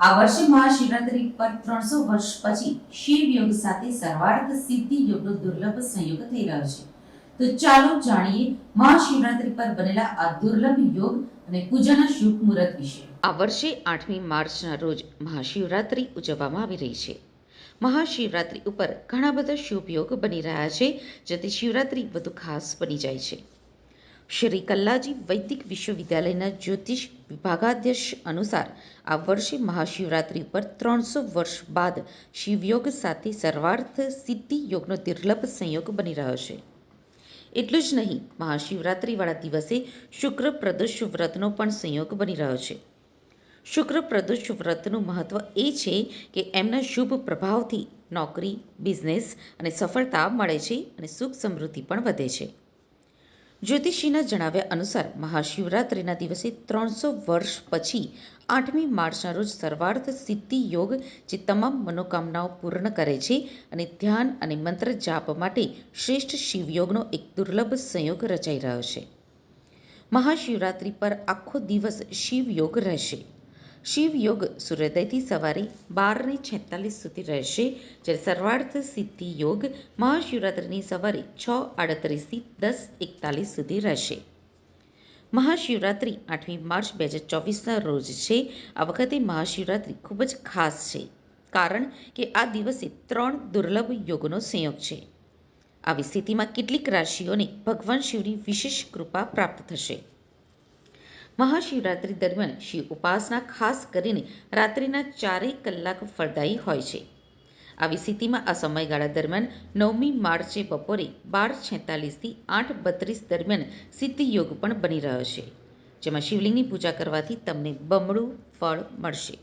આ વર્ષે મહાશિવરાત્રી પર ત્રણસો વર્ષ પછી શિવ યોગ સાથે સર્વાર્થ સિદ્ધિ યોગનો દુર્લભ સંયોગ થઈ રહ્યો છે. તો ચાલો જાણીએ મહાશિવરાત્રી પર બનેલા આ દુર્લભ યોગ અને પૂજાના શુભ મુહૂર્ત વિશે. આ વર્ષે આઠમી માર્ચના રોજ મહાશિવરાત્રિ ઉજવવામાં આવી રહી છે. મહાશિવરાત્રિ ઉપર ઘણા બધા શુભ યોગ બની રહ્યા છે, જેથી શિવરાત્રિ વધુ ખાસ બની જાય છે. શ્રી કલ્લાજી વૈદિક વિશ્વવિદ્યાલયના જ્યોતિષ વિભાગાધ્યક્ષ અનુસાર આ વર્ષે મહાશિવરાત્રિ પર ત્રણસો વર્ષ બાદ શિવયોગ સાથે સર્વાર્થ સિદ્ધિ યોગનો દુર્લભ સંયોગ બની રહ્યો છે. એટલું જ નહીં, મહાશિવરાત્રિવાળા દિવસે શુક્ર પ્રદોષ વ્રતનો પણ સંયોગ બની રહ્યો છે. શુક્ર પ્રદોષ વ્રતનું મહત્વ એ છે કે એમના શુભ પ્રભાવથી નોકરી, બિઝનેસ અને સફળતા મળે છે અને સુખ સમૃદ્ધિ પણ વધે છે. જ્યોતિષીના જણાવ્યા અનુસાર મહાશિવરાત્રિના દિવસે ત્રણસો વર્ષ પછી આઠમી માર્ચના રોજ સર્વાર્થ સિદ્ધિ યોગ જે તમામ મનોકામનાઓ પૂર્ણ કરે છે અને ધ્યાન અને મંત્ર જાપ માટે શ્રેષ્ઠ શિવયોગનો એક દુર્લભ સંયોગ રચાઈ રહ્યો છે. મહાશિવરાત્રિ પર આખો દિવસ શિવયોગ રહેશે. શિવયોગ સૂર્યોદયથી સવારે બારને છેતાલીસ સુધી રહેશે, જ્યારે સર્વાર્થ સિદ્ધિ યોગ મહાશિવરાત્રિની સવારે છ આડત્રીસથી દસ એકતાલીસ સુધી રહેશે. મહાશિવરાત્રિ આઠમી માર્ચ બે હજાર ચોવીસના રોજ છે. આ વખતે મહાશિવરાત્રિ ખૂબ જ ખાસ છે, કારણ કે આ દિવસે ત્રણ દુર્લભ યોગનો સંયોગ છે. આવી સ્થિતિમાં કેટલીક રાશિઓને ભગવાન શિવની વિશેષ કૃપા પ્રાપ્ત થશે. મહાશિવરાત્રિ દરમિયાન શિવ ઉપાસના ખાસ કરીને રાત્રિના ચારેય કલાક ફળદાયી હોય છે. આવી સ્થિતિમાં આ સમયગાળા દરમિયાન નવમી માર્ચે બપોરે બાર છેતાલીસથી આઠ બત્રીસ દરમિયાન સિદ્ધિયોગ પણ બની રહ્યો છે, જેમાં શિવલિંગની પૂજા કરવાથી તમને બમણું ફળ મળશે.